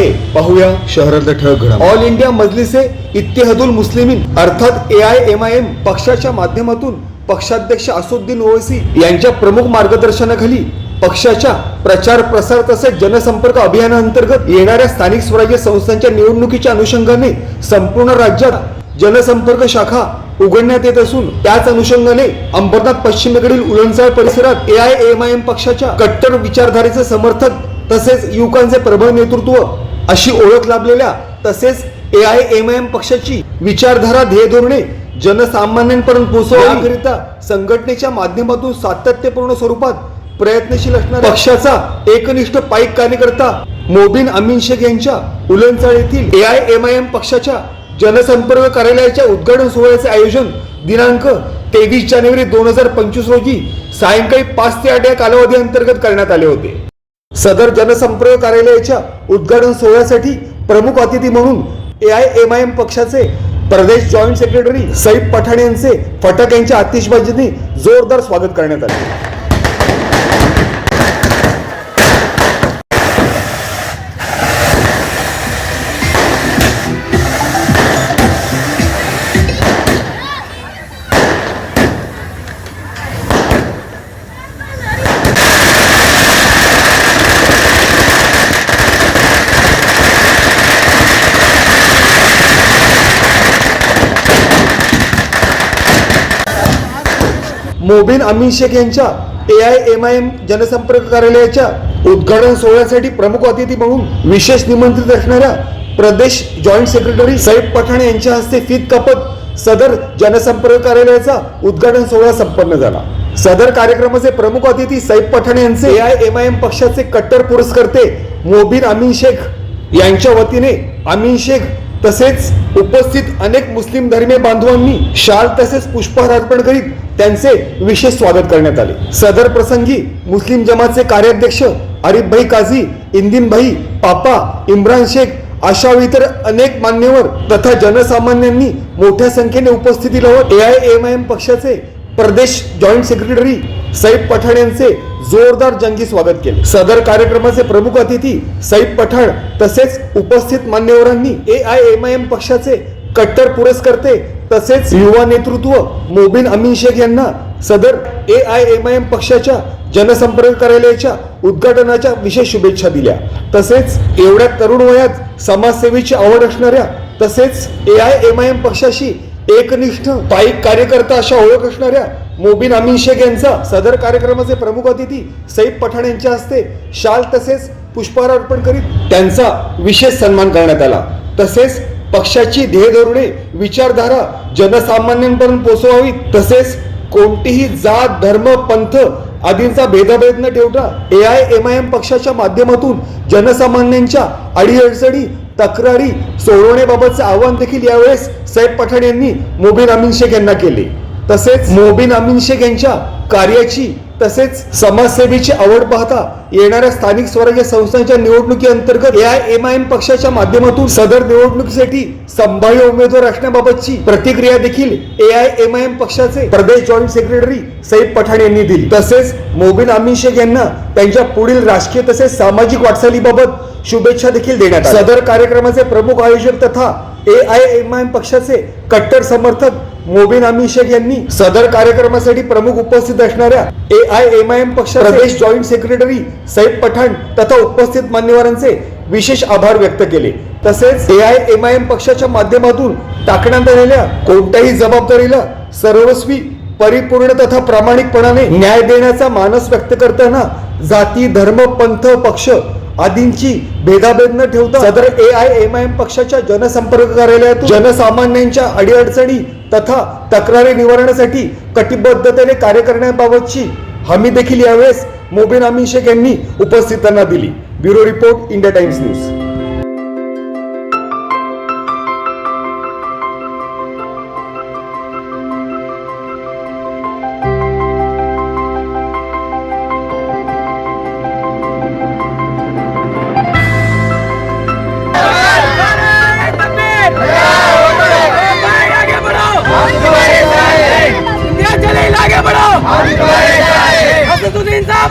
आहे. पाहूया शहरातलं ठळक घडा ऑल इंडिया मजलिसे इत्तेहादुल मुस्लिमीन अर्थात A I M I M पक्षाच्या माध्यमातून पक्षाध्यक्ष असुद्दीन ओवैसी यांच्या प्रमुख मार्गदर्शनाखाली पक्षाच्या प्रचार प्रसार तसेच जनसंपर्क अभियानाअंतर्गत येणाऱ्या स्थानिक स्वराज्य संस्थांच्या निवडणुकीच्या अनुषंगाने संपूर्ण राज्यात जनसंपर्क शाखा उघडण्यात येत असून त्याच अनुषंगाने अंबरनाथ पश्चिमेकडील उलनसाळ परिसरात A I M I M पक्षाच्या कट्टर विचारधारेचे समर्थक तसेच युवकांचे प्रबळ नेतृत्व अशी ओळख लाभलेल्या तसेच A I M I M पक्षाची विचारधारा ध्येय धोरणे जनसामान्यांपर्यंत पोहोचवण्याकरिता संघटनेच्या माध्यमातून सातत्यपूर्ण स्वरूपात प्रयत्नशील असणाऱ्या पक्षाचा एकनिष्ठ पाईक कार्यकर्ता मोबिन अमीन शेख यांच्या उलनचाळ येथील A I M I M पक्षाच्या जनसंपर्क कार्यालयाच्या उद्घाटन सोहळ्याचे आयोजन दिनांक तेवीस जानेवारी दोन हजार पंचवीस रोजी सायंकाळी पाच ते आठ या कालावधी अंतर्गत करण्यात आले होते. सदर जनसंपर्क कार्यालयाच्या उद्घाटन सोहळ्यासाठी प्रमुख अतिथी म्हणून A I M I M पक्षाचे प्रदेश जॉईंट सेक्रेटरी सईब पठाण यांचे फटक यांच्या आतिषबाजीने जोरदार स्वागत करण्यात आले. मोबिन अमित शेख यांच्या A I M I M जनसंपर्क कार्यालयाच्या उद्घाटन सोहळ्यासाठी प्रमुख अतिथी म्हणून विशेष निमंत्रित असणाऱ्या प्रदेश जॉईंट सेक्रेटरी सईद पठाण यांच्या हस्ते फीत कापत सदर जनसंपर्क कार्यालयाचा उद्घाटन सोहळा संपन्न झाला. सदर कार्यक्रमाचे प्रमुख अतिथी सईद पठाण यांचे A I M I M पक्षाचे कट्टर पुरस्कर्ते मोबिन अमीन शेख यांच्या वतीने अमीन शेख तसेच उपस्थित अनेक मुस्लिम धर्मीय बांधवांनी शाल तसेच पुष्पहार अर्पण करीत त्यांचे विशेष स्वागत करण्यात आले. सदर प्रसंगी मुस्लिम जमातचे कार्याध्यक्ष अरिफभाई काझी इंदिनभाई पापा इम्रान शेख अशा इतर अनेक मान्यवर तथा जनसामान्यांनी मोठ्या संख्येने उपस्थिती लावत A I M I M पक्षाचे प्रदेश जॉईंट सेक्रेटरी सईद पठाण यांचे जोरदार जंगी स्वागत केले. सदर कार्यक्रमाचे प्रमुख अतिथी सईद पठाण तसेच उपस्थित मान्यवरांनी A I M I M पक्षाचे कट्टर पुरस्कर्ते तसेच युवा नेतृत्व मोबिन अमीन शेख यांना सदर A I M I M पक्षाच्या जनसंपर्क कार्यालयाच्या उद्घाटनाच्या विशेष शुभेच्छा दिल्या. तसेच एवढ्या तरुण वयात समाजसेवेची आवड असणाऱ्या तसेच A I M I M पक्षाशी एकनिष्ठ पाईक कार्यकर्ता अशा ओळख असणाऱ्या मोबिन अमिन शेख यांचा सदर कार्यक्रमाचे प्रमुख अतिथी सईद पठाण यांच्या हस्ते शाल तसेच पुष्पहार अर्पण करीत त्यांचा विशेष सन्मान करण्यात आला. तसेच पक्षाची ध्येय धोरणे विचारधारा जनसामान्यांपर्यंत पोहोचवावी तसेच कोणतीही जात धर्म पंथ आदींचा भेदाभेद न ठेवता A I M I M पक्षाच्या माध्यमातून जनसामान्यांच्या अडीअडचणी तक्रारी सोडवण्याबाबतचे आवाहन देखील यावेळेस साहेब पठाण यांनी मोबिन अमीन शेख यांना केले. तसेच मोबिन अमीन शेख यांच्या कार्याची तसेच समाजसेवेची आवड पाहता येणाऱ्या स्थानिक स्वराज्य संस्थांच्या निवडणुकी अंतर्गत A I M I M पक्षाच्या माध्यमातून सदर निवडणुकीसाठी संभाव्य उमेदवार असण्याबाबतची प्रतिक्रिया देखील A I M I M पक्षाचे प्रदेश जॉईंट सेक्रेटरी सईद पठाण यांनी दिली तसेच मोबिन आमिन शेख यांना त्यांच्या पुढील राजकीय तसेच सामाजिक वाटचालीबाबत शुभेच्छा देखील देण्यात आल्या. सदर कार्यक्रमाचे प्रमुख आयोजक तथा A I M I M पक्षाचे कट्टर समर्थक मोबिन अमीन शेख यांनी सदर कार्यक्रमासाठी प्रमुख उपस्थित असणाऱ्या A I M I M पक्ष प्रदेश जॉईंट सेक्रेटरी सईद पठाण तथा उपस्थित मान्यवरांचे विशेष आभार व्यक्त केले. तसेच A I M I M पक्षाच्या माध्यमातून टाकण्यात आलेल्या कोणत्याही जबाबदारीला सर्वस्वी परिपूर्ण तथा प्रामाणिकपणाने न्याय देण्याचा मानस व्यक्त करताना जाती धर्म पंथ पक्ष आदींची भेदाभेद न ठेवता सदर A I M I M पक्षाच्या जनसंपर्क कार्यालयातून जनसामान्यांच्या अडीअडचणी तथा तक्रारी निवारणासाठी कटिबद्धतेने कार्य करण्याबाबतची हमी देखील यावेळेस मोबिन अमीन यांनी उपस्थितांना दिली. Bureau report India Times news.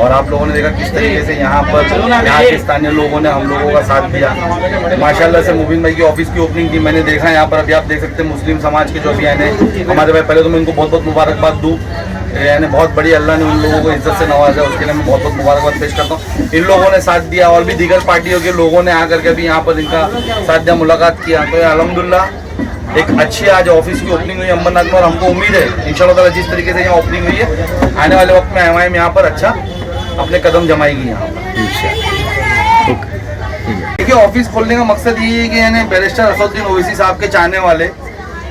और आप लोगों ने देखा किस तरीके से यहाँ पर यहाँ के स्थानीय लोगों ने हम लोगों का साथ दिया। माशाल्लाह से मुबीन भाई की ऑफ़िस की ओपनिंग की मैंने देखा यहाँ पर, अभी आप देख सकते हैं, मुस्लिम समाज के जो भी यानी हमारे भाई, पहले तो मैं इनको बहुत बहुत मुबारकबाद दूँ। यानी बहुत बड़ी अल्लाह ने उन लोगों को इज़्ज़त से नवाजा, उसके लिए मैं बहुत बहुत मुबारकबाद पेश करता हूँ। इन लोगों ने साथ दिया और भी दीगर पार्टियों के लोगों ने आकर के भी यहाँ पर इनका साथ दिया, मुलाकात किया। तो अलहमदुल्ला, एक अच्छी आज ऑफ़िस की ओपनिंग हुई है अंबरनाथ में, और हमको उम्मीद है, इंशाल्लाह जिस तरीके से यहाँ ओपनिंग हुई है, आने वाले वक्त में एम यहाँ पर। अच्छा अपने कदम जमाएगी यहाँ पर। देखिए ऑफ़िस खोलने का मकसद ये है कि यानी बैरिस्टर असदुद्दीन ओवैसी साहब के चाहने वाले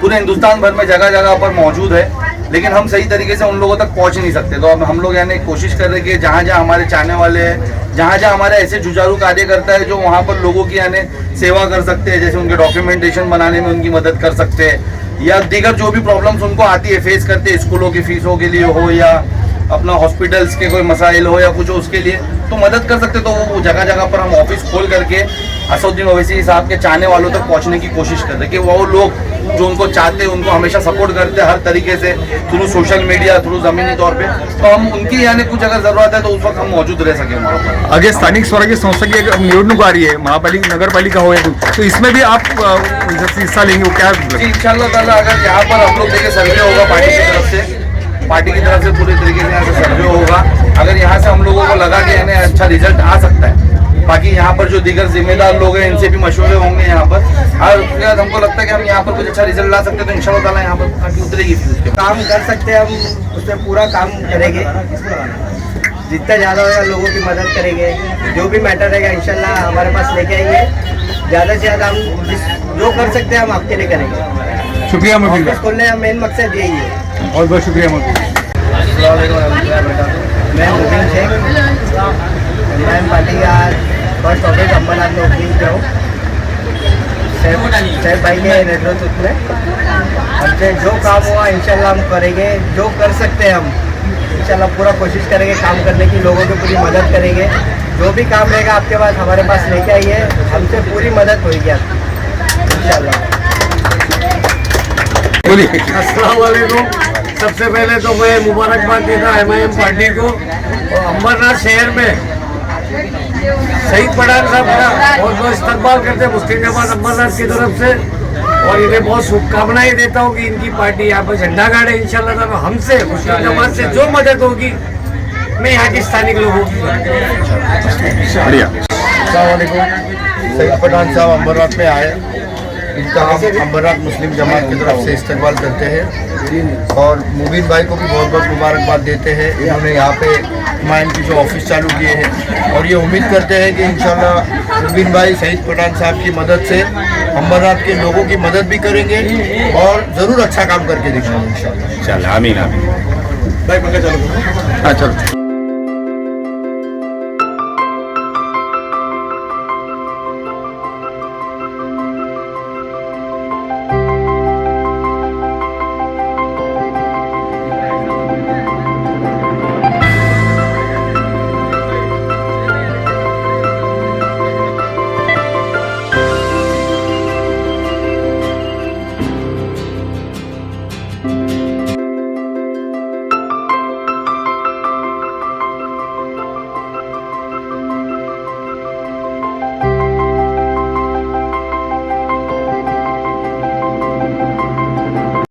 पूरे हिंदुस्तान भर में जगह जगह पर मौजूद है लेकिन हम सही तरीके से उन लोगों तक पहुँच नहीं सकते। तो अब हम लोग यानी कोशिश कर रहे हैं कि जहाँ जहाँ हमारे चाहने वाले हैं जहाँ जहाँ हमारे ऐसे जुझारू कार्यकर्ता है जो वहाँ पर लोगों की यानी सेवा कर सकते हैं जैसे उनके डॉक्यूमेंटेशन बनाने में उनकी मदद कर सकते हैं या दीगर जो भी प्रॉब्लम्स उनको आती है फेस करते हैं स्कूलों की फीसों के लिए हो या अपना हॉस्पिटल्स के कोई मसाइल हो या कुछ हो उसके लिए तो मदद कर सकते तो वो जगह जगह पर हम ऑफ़िस खोल करके असदुद्दीन ओवैसी साहब के चाहने वालों तक पहुँचने की कोशिश कर रहे कि वो लोग जो उनको चाहते हैं उनको हमेशा सपोर्ट करते हैं हर तरीके से थ्रू सोशल मीडिया थ्रू जमीनी तौर पे। तो हम उनकी यानी कुछ अगर ज़रूरत है तो उस वक्त हम मौजूद रह सके वहाँ पर। आगे स्थानिक स्वराज्य संस्था की एक निवडणूक आ रही है महापालिका नगर पालिका हो या तो इसमें भी आप हिस्सा लेंगे वो क्या इन ताला अगर यहाँ पर हम लोग देखिए सर्वे होगा पार्टी की तरफ़ से। पार्टी की तरफ़ से पूरे तरीके से यहाँ से सर्वे होगा। अगर यहाँ से हम लोगों को लगा कि यानी अच्छा रिज़ल्ट आ सकता है। बाकी यहाँ पर जो दीगर जिम्मेदार लोग हैं, इनसे भी मशवरे होंगे यहाँ पर। और उसके बाद हमको लगता है कि हम यहाँ पर कुछ अच्छा रिज़ल्ट ला सकते हैं तो इन ताला यहाँ पर पार्टी उतरेगी काम कर सकते हैं, हम उस पर पूरा काम करेंगे। जितना ज़्यादा होगा लोगों की मदद करेंगे। जो भी मैटर रहेगा इंशाल्लाह हमारे पास लेके आएँगे। ज़्यादा से ज़्यादा हम जो कर सकते हैं, हम आपके लिए करेंगे। शुक्रिया ऑफ़िस खोलने का मेन मकसद यही है। बहुत बहुत शुक्रिया मुबीन मैं मुबीन शेख। पार्टी का फ़र्स्ट ऑफ़िस अम्बरनाथ में ओपनिंग किया हूँ। सैफ सैफ भाई के नेतृत्व में। हमसे जो काम हुआ इंशाल्लाह हम करेंगे। जो कर सकते हैं हम। इंशाल्लाह पूरा कोशिश करेंगे काम करने की लोगों की पूरी मदद करेंगे। जो भी काम रहेगा आपके पास हमारे पास लेके आइए। हमसे पूरी मदद होगी आपकी। इंशाल्लाह। बोलिए। असलकुम सबसे पहले तो मैं मुबारकबाद देता एम आई एम पार्टी को। और अंबरनाथ शहर में शहीद पठान साहब का बहुत बहुत इस्तेमाल करते हैं मुस्लिम जमात अम्बरनाथ की तरफ़ से। और इन्हें बहुत शुभकामनाएँ देता हूँ कि इनकी पार्टी यहाँ पर झंडा गाड़े इंशाल्लाह ताला हमसे मुस्लिम जमात से जो मदद होगी मैं यहाँ के स्थानिक लोगों की बढ़िया। सईद पठान साहब अम्बरनाथ में आए। इनका हम अम्बरनाथ मुस्लिम जमात की तरफ़ से इस्तेमाल करते हैं। और मुबीन भाई को भी बहुत बहुत मुबारकबाद देते हैं। इन्होंने यहाँ पे माइन की जो ऑफ़िस चालू किए हैं। और ये उम्मीद करते हैं कि इंशाल्लाह मुबीन भाई शहीद पठान साहब की मदद से अम्बरनाथ के लोगों की मदद भी करेंगे और ज़रूर अच्छा काम करके दिखाएँगे इंशाल्लाह। चल आमीन आमीन। हाँ चलो।